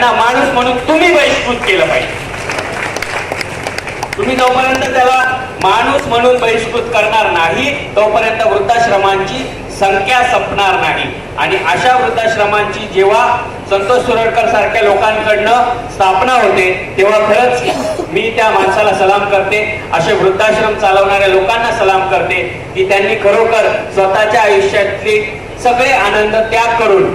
त्यांना माणूस म्हणून तुम्ही बहिष्कृत केलं पाहिजे. तुम्ही जोपर्यंत त्याला माणूस म्हणून बहिष्कृत करणार नाही तोपर्यंत वृद्धाश्रमांची संख्या संपणार नाही. आणि अशा वृद्धाश्रमांची जेव्हा संतोष सुरडकर सारख्या लोकांकडनं स्थापना होते तेव्हा खरंच मी त्या माणसाला सलाम करते असे वृद्धाश्रम चालवणाऱ्या लोकांना सलाम करते की त्यांनी खरोखर स्वतःच्या आयुष्यातले सगळे आनंद त्याग करून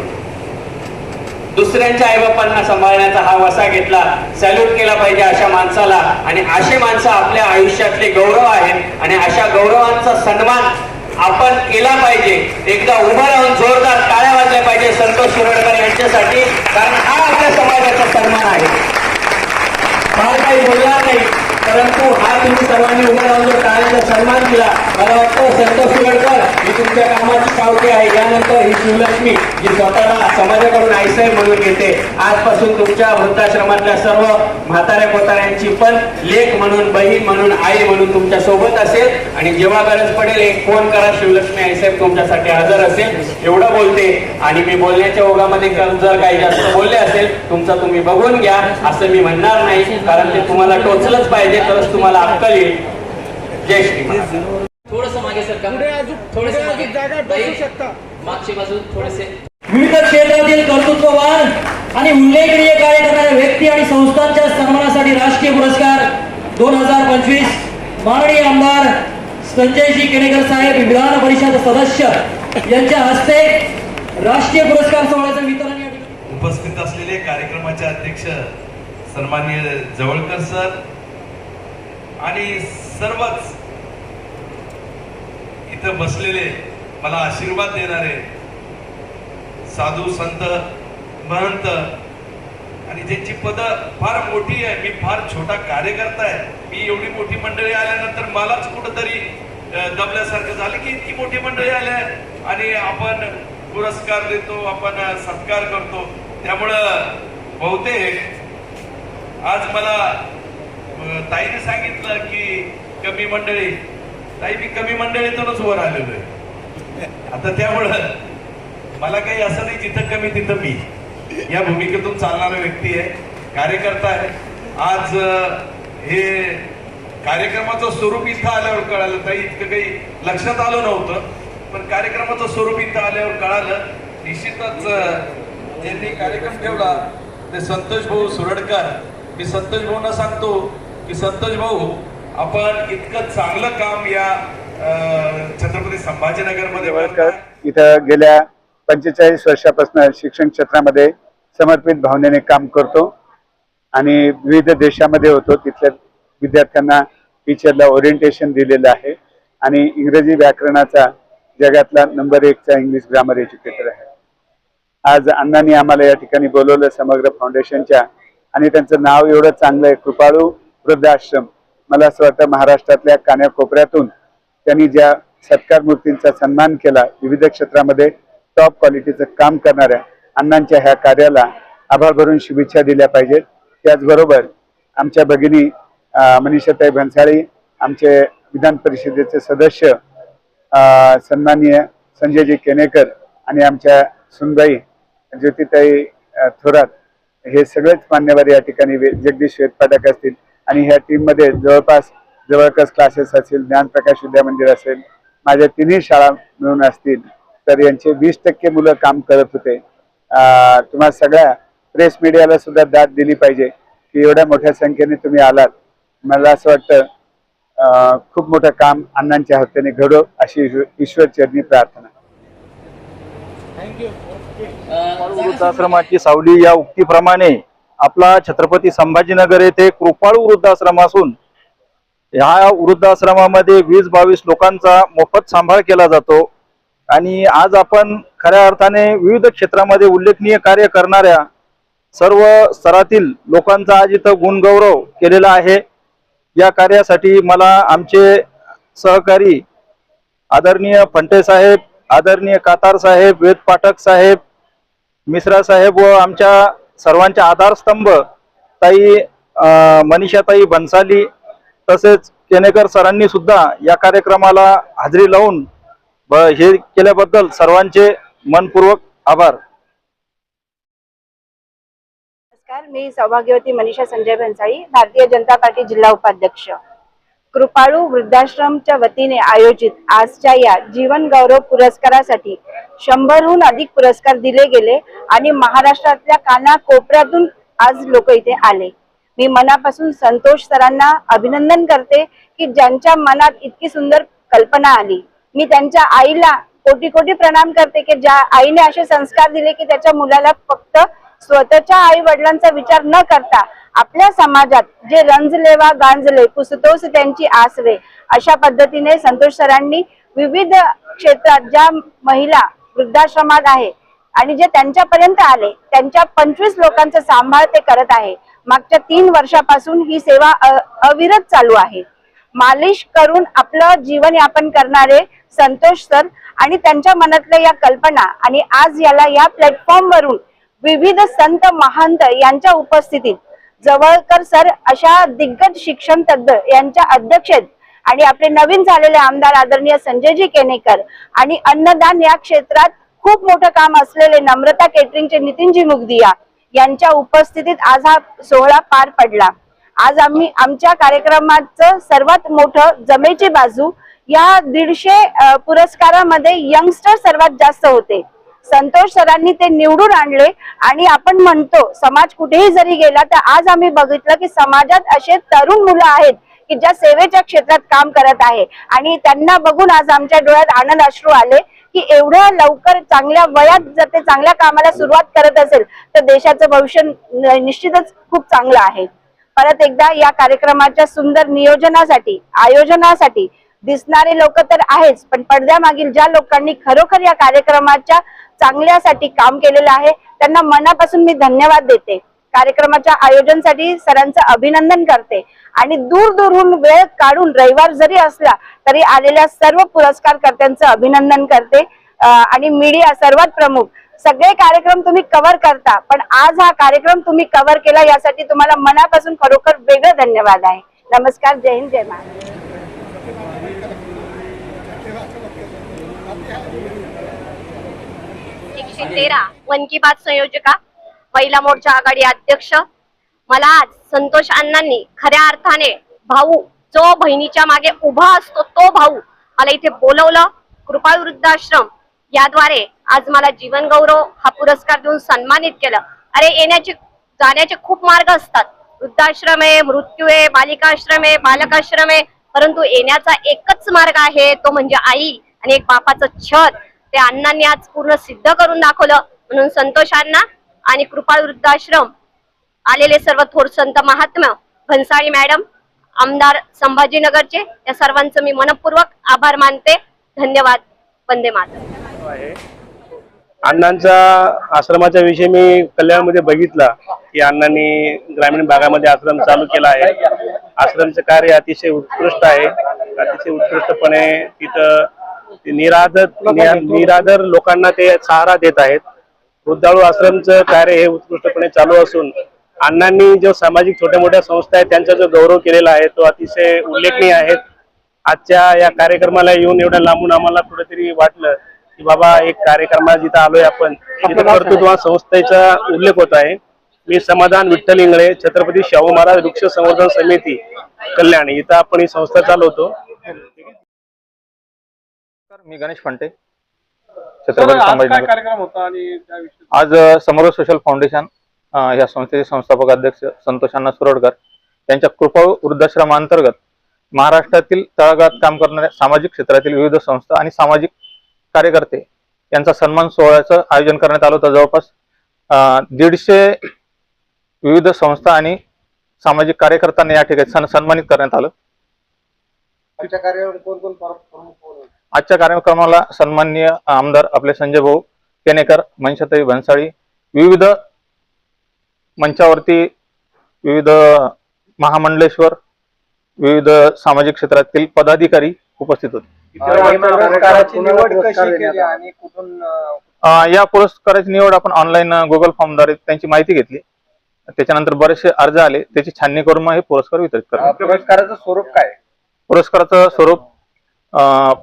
दुसऱ्यांच्या आईबापांना सांभाळण्याचा हा वसा घेतला. सॅल्यूट केला पाहिजे अशा माणसाला. आणि असे माणसं आपल्या आयुष्यातले गौरव आहेत. आणि अशा गौरवांचा सन्मान आपण केला पाहिजे. एकदा उभं राहून जोरदार टाळ्या वाजल्या पाहिजे संतोष शिरोडकर यांच्यासाठी. कारण हा आपल्या समाजाचा सन्मान आहे. फार काही बोलणार नाही. परंतु हा तुम्ही सर्वांनी उभा राहून जो टाळ्यांचा सन्मान दिला मला वाटतं संतोष शिवडकर ही तुमच्या कामाची पावती आहे. यानंतर ही शिवलक्ष्मी जी स्वतःला समाजाकडून आईसाहेब म्हणून घेते. आजपासून तुमच्या वृद्धाश्रमातल्या सर्व म्हाताऱ्या कोताऱ्यांची पण लेख म्हणून बहीण म्हणून आई म्हणून तुमच्यासोबत असेल. आणि जेव्हा गरज पडेल एक फोन करा. शिवलक्ष्मी आईसाहेब तुमच्यासाठी हजर असेल. एवढं बोलते. आणि मी बोलण्याच्या ओघामध्ये जर जर काही जास्त बोलले असेल तुमचं तुम्ही बघून घ्या. असं मी म्हणणार नाही कारण ते तुम्हाला टोचलंच पाहिजे. तरच तुम्हाला अक्कल येईल. जय श्री थोडस मागे सर का पुढे अजून पुढे अजून जागा बसू शकता. मागची बाजू थोडेसे. विविध क्षेत्रातील कर्तृत्ववान आणि उल्लेखनीय कार्य करणाऱ्या व्यक्ती आणि संस्थांच्या सन्मानासाठी राष्ट्रीय पुरस्कार दोन हजार पंचवीस. माननीय आमदार संजयजी केणेकर साहेब विधान परिषद सदस्य यांच्या हस्ते राष्ट्रीय पुरस्कार सोहळ्याचं वितरण या ठिकाणी. उपस्थित असलेले कार्यक्रमाचे अध्यक्ष सन्माननीय जवळकर सर आणि सर्वच इथं बसलेले मला आशीर्वाद देणारे साधू संत महंत आणि ज्यांची पद फार मोठी आहे मी फार छोटा कार्यकर्ता आहे. मी एवढी मोठी मंडळी आल्यानंतर मलाच कुठंतरी दबल्यासारखं झालं की इतकी मोठी मंडळी आल्या आणि आपण पुरस्कार देतो आपण सत्कार करतो. त्यामुळं बहुतेक आज मला ताईने सांगितलं की कमी मंडळी ताई मी कमी मंडळीतूनच वर आलेलो आहे. आता त्यामुळं मला काही असं नाही जिथं कमी तिथं मी. या भूमिकेतून चालणारा व्यक्ती आहे कार्यकर्ता आहे. आज हे कार्यक्रमाचं स्वरूप इथं आल्यावर कळालं. ताई इतकं काही लक्षात आलं नव्हतं पण कार्यक्रमाचं स्वरूप इथं आल्यावर कळालं. निश्चितच अ, ज्यांनी कार्यक्रम ठेवला ते संतोष भाऊ सुरडकर. मी संतोष भाऊंना सांगतो की संतोष भाऊ आपण इतकं चांगलं काम या छत्रपती संभाजीनगरमध्ये देवळकर करताय. इथं गेल्या पंचेचाळीस वर्षापासून शिक्षण क्षेत्रामध्ये समर्पित भावनेने काम करतो आणि विविध देशामध्ये होतो. तिथल्या विद्यार्थ्यांना टीचरला ओरिएंटेशन दिलेलं आहे आणि इंग्रजी व्याकरणाचा जगातला नंबर एकचा इंग्लिश ग्रामर एज्युकेटर आहे. आज अण्णांनी आम्हाला या ठिकाणी बोलवलं समग्र फाउंडेशनच्या आणि त्यांचं नाव एवढं चांगलं आहे. कृपाळू वृद्धाश्रम. मला असं वाटतं महाराष्ट्रातल्या कान्याकोपऱ्यातून त्यांनी ज्या सत्कार मूर्तींचा सन्मान केला विविध क्षेत्रामध्ये टॉप क्वालिटीचं काम करणाऱ्या अण्णांच्या ह्या कार्याला आभार भरून शुभेच्छा दिल्या पाहिजेत. त्याचबरोबर आमच्या भगिनी मनीषाताई भन्साळी आमचे विधान परिषदेचे सदस्य सन्माननीय संजयजी केनेकर आणि आमच्या सुनबाई ज्योतिताई थोरात हे सगळेच मान्यवर या ठिकाणी वे- जगदीश वेदपाठक असतील. आणि ह्या टीममध्ये जवळपास जवळपास क्लासेस असतील ज्ञानप्रकाश विद्या मंदिर असेल माझ्या तिन्ही शाळा मिळून असतील तर यांचे वीस टक्के मुलं काम करत होते. तुम्हा सगळ्या प्रेस मीडियाला सुद्धा दाद दिली पाहिजे की एवढ्या मोठ्या संख्येने तुम्ही आलात. मला असं वाटतं खूप मोठं काम अण्णांच्या हस्त्याने घडो अशी ईश्वर चरणी प्रार्थना. थँक्यू वृद्धाश्रमाची सावली या उक्तीप्रमाणे आपला छत्रपती संभाजीनगर येथे कृपाळू वृद्धाश्रम असून ह्या वृद्धाश्रमामध्ये वीस बावीस लोकांचा मोफत सांभाळ केला जातो. आणि आज आपण खऱ्या अर्थाने विविध क्षेत्रामध्ये उल्लेखनीय कार्य करणाऱ्या सर्व स्तरातील लोकांचा आज इथं गुणगौरव केलेला आहे. या कार्यासाठी मला आमचे सहकारी आदरणीय फंटे साहेब आदरणीय कातार साहेब वेद पाठक साहेब मिश्रा साहेब व आमच्या सर्वांच्या आधारस्तंभ ताई मनीषाताई भन्साली तसेच केनेकर सरांनी सुद्धा या कार्यक्रमाला हजेरी लावून हे केल्याबद्दल सर्वांचे मनपूर्वक आभार. नमस्कार मी सौभाग्यवती मनीषा संजय भन्साळी भारतीय जनता पार्टी जिल्हा उपाध्यक्ष. कृपाळू वृद्धाश्रमच्या वतीने आयोजित आजच्या या जीवन गौरव पुरस्कारासाठी शंभरहून अधिक पुरस्कार दिले गेले आणि महाराष्ट्रातल्या काना कोपऱ्यातून आज लोक इथे आले. मी मनापासून संतोष सरांना अभिनंदन करते की ज्यांच्या मनात इतकी सुंदर कल्पना आली. मी त्यांच्या आईला कोटी कोटी प्रणाम करते की ज्या आईने असे संस्कार दिले की त्याच्या मुलाला फक्त स्वतःच्या आई वडिलांचा विचार न करता आपल्या समाजात जे रंजलेवा गांजले पुसतोस त्यांची आसवे अशा पद्धतीने संतोष सरांनी विविध क्षेत्रात ज्या महिला वृद्धाश्रमात आहे आणि जे त्यांच्यापर्यंत आले त्यांच्या पंचवीस लोकांचा सांभाळ ते करत आहे. मागच्या तीन वर्षापासून ही सेवा अ- अविरत चालू आहे. मालिश करून आपलं जीवन यापन करणारे संतोष सर आणि त्यांच्या मनातल्या या कल्पना आणि आज याला या प्लॅटफॉर्म वरून विविध संत महंत यांच्या उपस्थितीत जवळकर सर अशा दिग्गज शिक्षण तज्ञ यांच्या अध्यक्षेत आणि आपले नवीन झालेले आमदार आदरणीय संजयजी केनेकर आणि अन्नदान या क्षेत्रात खूप मोठं काम असलेले नम्रता केटरिंगचे नितीनजी मुगदिया यांच्या उपस्थितीत आज हा सोहळा पार पडला. आज आम्ही आमच्या कार्यक्रमाचं सर्वात मोठं जमेची बाजू या दीडशे पुरस्कारामध्ये यंगस्टर सर्वात जास्त होते. संतोष सरांनी ते निवडून आणले आणि आपण म्हणतो समाज कुठेही जरी गेला तर आज आम्ही बघितलं की समाजात असे तरुण मुलं आहेत की ज्या सेवेच्या क्षेत्रात काम करत आहे. आणि त्यांना बघून आज आमच्या डोळ्यात आनंद अश्रू आले की एवढ्या लवकर चांगल्या वयात जर ते चांगल्या कामाला सुरुवात करत असेल तर देशाचं भविष्य निश्चितच खूप चांगलं आहे. परत एकदा या कार्यक्रमाच्या सुंदर नियोजनासाठी आयोजनासाठी दिसणारे लोक तर आहेच पण पडद्यामागील ज्या लोकांनी खरोखर या कार्यक्रमाच्या चांगल्यासाठी काम केलेलं आहे त्यांना मनापासून मी धन्यवाद देते. कार्यक्रमाच्या आयोजनासाठी सरांचं अभिनंदन करते. आणि दूर दूरहून वेळ काढून रविवार जरी असला तरी आलेल्या सर्व पुरस्कारकर्त्यांचं अभिनंदन करते. आणि मीडिया सर्वात प्रमुख. सगळे कार्यक्रम तुम्ही कव्हर करता पण आज हा कार्यक्रम तुम्ही कव्हर केला यासाठी तुम्हाला मनापासून खरोखर वेगळं धन्यवाद आहे. नमस्कार जय हिंद जय महाराज एकशे तेरा. मन की बात संयोजका. महिला मोर्चा आघाडी अध्यक्ष. मला आज संतोष अण्णांनी खऱ्या अर्थाने भाऊ जो बहिणीच्या मागे उभा असतो तो भाऊ मला इथे बोलवलं. कृपा वृद्धाश्रम याद्वारे आज मला जीवन गौरव हा पुरस्कार देऊन सन्मानित केलं. अरे येण्याचे जाण्याचे खूप मार्ग असतात. वृद्धाश्रम आहे मृत्यू आहे बालिकाश्रम आहे बालकाश्रम आहे परंतु येण्याचा एकच मार्ग आहे तो म्हणजे आई आणि एक बापाचं छत. ते अण्णांनी आज पूर्ण सिद्ध करून दाखवलं. म्हणून संतोष अण्णा आणि कृपाळ वृद्धाश्रम आलेले सर्व थोर संत महात्मा भन्साळी मॅडम आमदार संभाजीनगरचे या सर्वांचं मी मनपूर्वक आभार मानते. धन्यवाद. वंदे माता अण्णांचा आश्रमाच्या विषयी मी कल्याणमध्ये बघितला की अण्णांनी ग्रामीण भागामध्ये आश्रम चालू केला आहे. आश्रमचं कार्य अतिशय उत्कृष्ट आहे. अतिशय उत्कृष्टपणे तिथं निराधर निराधर निराधार लोकांना ते सहारा देत आहेत. वृद्धाळू आश्रमचं कार्य हे उत्कृष्टपणे चालू असून अण्णांनी जो सामाजिक छोट्या मोठ्या संस्था आहेत त्यांचा जो गौरव केलेला आहे तो अतिशय उल्लेखनीय आहे. आजच्या या कार्यक्रमाला येऊन एवढ्या लांबून आम्हाला कुठेतरी वाटलं की बाबा एक कार्यक्रमाला जिथं आलोय आपण तिथं कर्तृत्व संस्थेचा उल्लेख होत आहे. मी समाधान विठ्ठल इंगळे छत्रपती शाहू महाराज वृक्ष संवर्धन समिती कल्याण इथं आपण ही संस्था चालवतो. मी गणेश फंटे छत्रपती संभाजीनगर कार्यक्रम होता आणि त्याविषयी आज समग्र सोशल फाउंडेशन अ, या संस्थेचे संस्थापक अध्यक्ष संतोष अण्णा सुरोडकर यांच्या कृपा वृद्धाश्रमाअंतर्गत महाराष्ट्रातील तळागाळात काम करणाऱ्या सामाजिक क्षेत्रातील विविध संस्था आणि सामाजिक कार्यकर्ते यांचा सन्मान सोहळ्याचं आयोजन करण्यात आलं होतं. जवळपास अ, दीडशे विविध संस्था आणि सामाजिक कार्यकर्त्यांना या ठिकाणी सन- सन्मानित करण्यात आलं. कार्यावर कोण कोण प्रमुख कोण होते? आजच्या कार्यक्रमाला सन्माननीय आमदार आपले संजय भाऊ केनेकर मनशाताई भन्साळी विविध मंचावरती विविध महामंडलेश्वर विविध सामाजिक क्षेत्रातील पदाधिकारी उपस्थित होते. पुरस्काराची निवड कशी केली आणि कुठून अं, अं, या पुरस्काराची निवड आपण ऑनलाईन गुगल फॉर्मद्वारे त्यांची माहिती घेतली. त्याच्यानंतर बरेचसे अर्ज आले. त्याची छाननी करून मग हे पुरस्कार वितरित आले. पुरस्काराचं स्वरूप काय? पुरस्काराचं स्वरूप अं,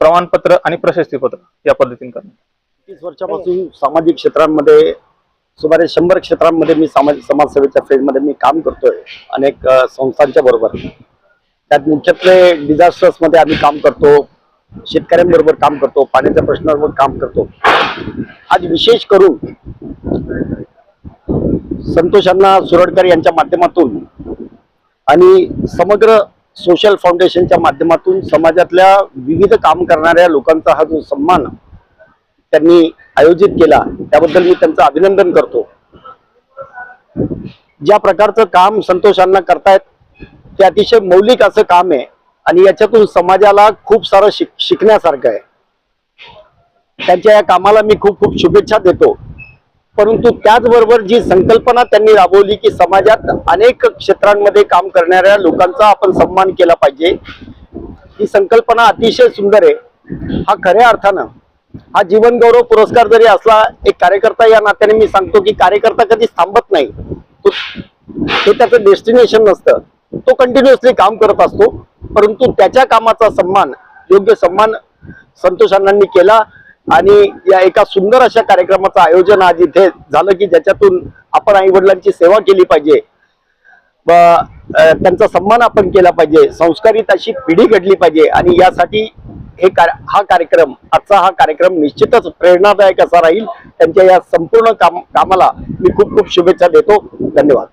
प्रमाणपत्र आणि प्रशस्तीपत्र या पद्धतीने करण्यात तीस वर्षापासून सामाजिक क्षेत्रांमध्ये सुमारे शंभर क्षेत्रांमध्ये मी सामाजिक समाजसेवेच्या फील्डमध्ये मी काम करतोय अनेक संस्थांच्या बरोबर. त्यात मुख्यत्वे डिझास्टर्समध्ये आम्ही काम करतो शेतकऱ्यांबरोबर काम करतो पाण्याच्या प्रश्नावर काम करतो. आज विशेष करून संतोषांना सुरडकर यांच्या माध्यमातून आणि समग्र सोशल फाउंडेशनच्या माध्यमातून समाजातल्या विविध काम करणाऱ्या लोकांचा हा जो सन्मान त्यांनी आयोजित केला त्याबद्दल मी त्यांचं अभिनंदन करतो. ज्या प्रकारचं काम संतोषांना करतायत ते अतिशय मौलिक असं काम आहे आणि याच्यातून समाजाला खूप सारं शिक शिकण्यासारखं आहे. त्यांच्या या कामाला मी खूप खूप शुभेच्छा देतो. परंतु त्याचबरोबर जी संकल्पना त्यांनी राबवली की समाजात अनेक क्षेत्रांमध्ये काम करणाऱ्या लोकांचा आपण सन्मान केला पाहिजे ही संकल्पना अतिशय सुंदर आहे. हा खऱ्या अर्थानं हा जीवन गौरव पुरस्कार जरी असला एक कार्यकर्ता या नात्याने मी सांगतो की कार्यकर्ता कधीच थांबत नाही. तो हे त्याचं डेस्टिनेशन नसतं. तो कंटिन्युअसली काम करत असतो. परंतु त्याच्या कामाचा सन्मान योग्य सन्मान संतोष अण्णांनी केला. आणि या एका सुंदर अशा कार्यक्रमाचं आयोजन आज इथे झालं की ज्याच्यातून आपण आई वडिलांची सेवा केली पाहिजे. व त्यांचा सन्मान आपण केला पाहिजे. संस्कारित अशी पिढी घडली पाहिजे. आणि यासाठी हे कार्य हा कार्यक्रम आजचा हा कार्यक्रम निश्चितच प्रेरणादायक असा राहील. त्यांच्या या संपूर्ण काम कामाला मी खूप खूप शुभेच्छा देतो. धन्यवाद.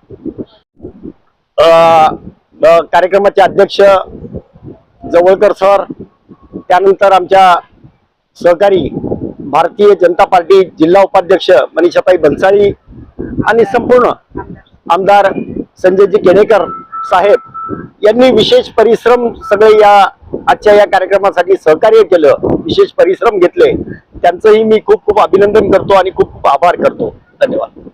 कार्यक्रमाचे अध्यक्ष जवळकर सर त्यानंतर आमच्या सहकारी भारतीय जनता पार्टी जिल्हा उपाध्यक्ष मनीषाताई भन्साळी आणि संपूर्ण आमदार संजयजी केणेकर साहेब यांनी विशेष परिश्रम सगळे या आजच्या या कार्यक्रमासाठी सहकार्य केलं विशेष परिश्रम घेतले. त्यांचंही मी खूप खूप अभिनंदन करतो आणि खूप खूप आभार करतो. धन्यवाद.